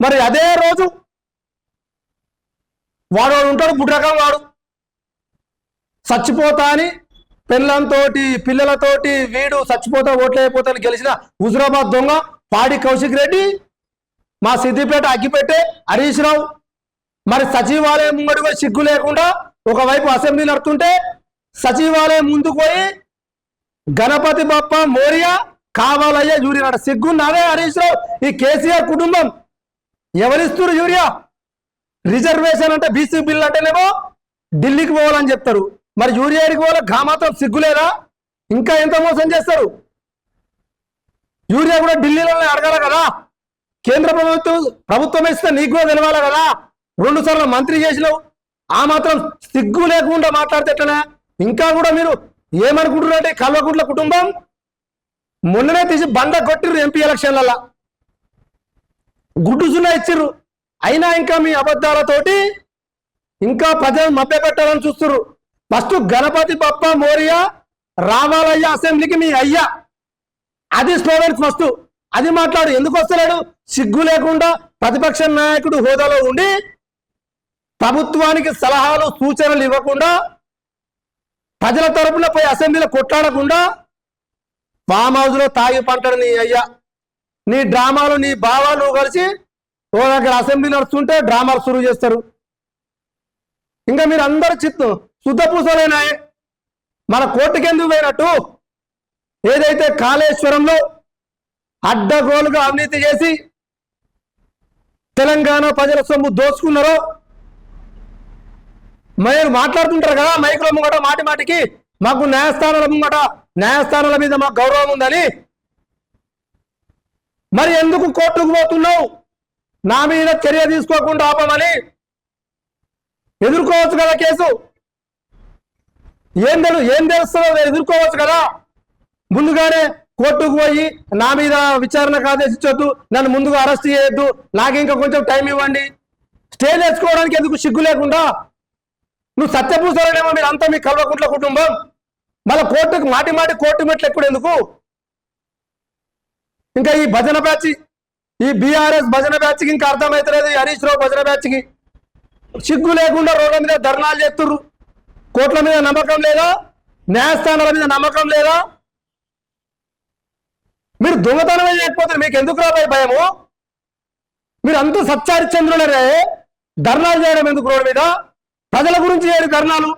మరి అదే రోజు వాడు వాడు ఉంటాడు బుడ్రకం వాడు. చచ్చిపోతా అని పిల్లలతోటి పిల్లలతోటి వీడు చచ్చిపోతా ఓట్లయిపోతాను గెలిచిన హుజురాబాద్ దొంగ పాడి కౌశిక్ రెడ్డి మా సిద్దిపేట అగ్గిపెట్టే హరీష్ రావు. మరి సచివాలయం ముంగడి పోయి సిగ్గు లేకుండా ఒకవైపు అసెంబ్లీ నడుతుంటే సచివాలయం ముందుకు పోయి గణపతి బప్ప మోరియా కావాలయ్యా యూరియా సిగ్గు నాదే హరీష్ రావు? ఈ కేసీఆర్ కుటుంబం ఎవరిస్తున్నారు యూరియా? రిజర్వేషన్ అంటే బీసీ బిల్ అంటేనేమో ఢిల్లీకి పోవాలని చెప్తారు. మరి యూరియాకి పోవాలి ఘామాత్రం సిగ్గులేదా ఇంకా ఎంత మోసం చేస్తారు? యూరియా కూడా ఢిల్లీలోనే అడగాల కదా? కేంద్ర ప్రభుత్వం ప్రభుత్వం ఇస్తే నీకు కూడా తెలవాలి కదా? రెండు సార్లు మంత్రి చేసినావు. ఆ మాత్రం సిగ్గు లేకుండా మాట్లాడితే ఎట్లనే? ఇంకా కూడా మీరు ఏమనుకుంటున్నారంటే కల్వకుంట్ల కుటుంబం మొన్ననే తీసి బండ కొట్టిర్రు ఎంపీ ఎలక్షన్లలో. గుడ్డు సున్నా ఇచ్చిర్రు. అయినా ఇంకా మీ అబద్ధాలతోటి ఇంకా ప్రజలను మభ్య పెట్టాలని చూస్తున్నారు ఫస్ట్ గణపతి బప్ప మోరియా రావాలయ్య అసెంబ్లీకి మీ అయ్యా. అది స్లోగన్స్ ఫస్ట్. అది మాట్లాడు. ఎందుకు వస్తున్నాడు సిగ్గు లేకుండా ప్రతిపక్ష నాయకుడు హోదాలో ఉండి ప్రభుత్వానికి సలహాలు సూచనలు ఇవ్వకుండా ప్రజల తరపున పోయి అసెంబ్లీలో కొట్లాడకుండా ఫామ్ హౌస్లో తాగి పంటడు నీ అయ్యా. నీ డ్రామాలు నీ భావాలు కలిసి ఓ దగ్గర అసెంబ్లీ నడుస్తుంటే డ్రామాలు షురూ చేస్తారు. ఇంకా మీరు అందరు చిత్తు శుద్ధపూసలేనా మన కోర్టుకెందుకు పోయినట్టు? ఏదైతే కాళేశ్వరంలో అడ్డగోలుగా అవినీతి చేసి తెలంగాణ ప్రజల సొమ్ము దోచుకున్నారో? మీరు మాట్లాడుతుంటారు కదా మైకుల ముంగట మాటి మాటికి. మాకు న్యాయస్థానాల ముంగట న్యాయస్థానాల మీద మాకు గౌరవం ఉందని. మరి ఎందుకు కోర్టుకు పోతున్నావు? నా మీద చర్య తీసుకోకుండా ఆపమని ఎదుర్కోవచ్చు కదా కేసు? ఏం తెలు ఏం తెలుస్తుందో ఎదుర్కోవచ్చు కదా? ముందుగానే కోర్టుకు పోయి నా మీద విచారణకు ఆదేశించొద్దు నన్ను ముందుగా అరెస్ట్ చేయొద్దు నాకు ఇంకా కొంచెం టైం ఇవ్వండి. స్టే తెచ్చుకోవడానికి ఎందుకు సిగ్గు లేకుండా? నువ్వు సత్యపూసారనేమో మీరు అంతా మీ కల్వకుంట్ల కుటుంబం. మళ్ళీ కోర్టుకు మాటి మాటి కోర్టు మెట్లు ఎప్పుడు ఎందుకు? ఇంకా ఈ భజన బ్యాచ్ ఈ బీఆర్ఎస్ భజన బ్యాచ్కి ఇంకా అర్థమవుతలేదు హరీష్ రావు భజన బ్యాచ్కి. సిగ్గు లేకుండా రోడ్ల మీద ధర్నాలు చేస్తుర్రు. కోట్ల మీద నమ్మకం లేదా? న్యాయస్థానాల మీద నమ్మకం లేదా? మీరు దొంగతనమే చేయకపోతే మీకు ఎందుకు రాబోయే భయము? మీరు అంత సత్యారిచంద్రులరే ధర్నాలు చేయడం ఎందుకు రోడ్డు మీద? ప్రజల గురించి చేయరు ధర్నాలు.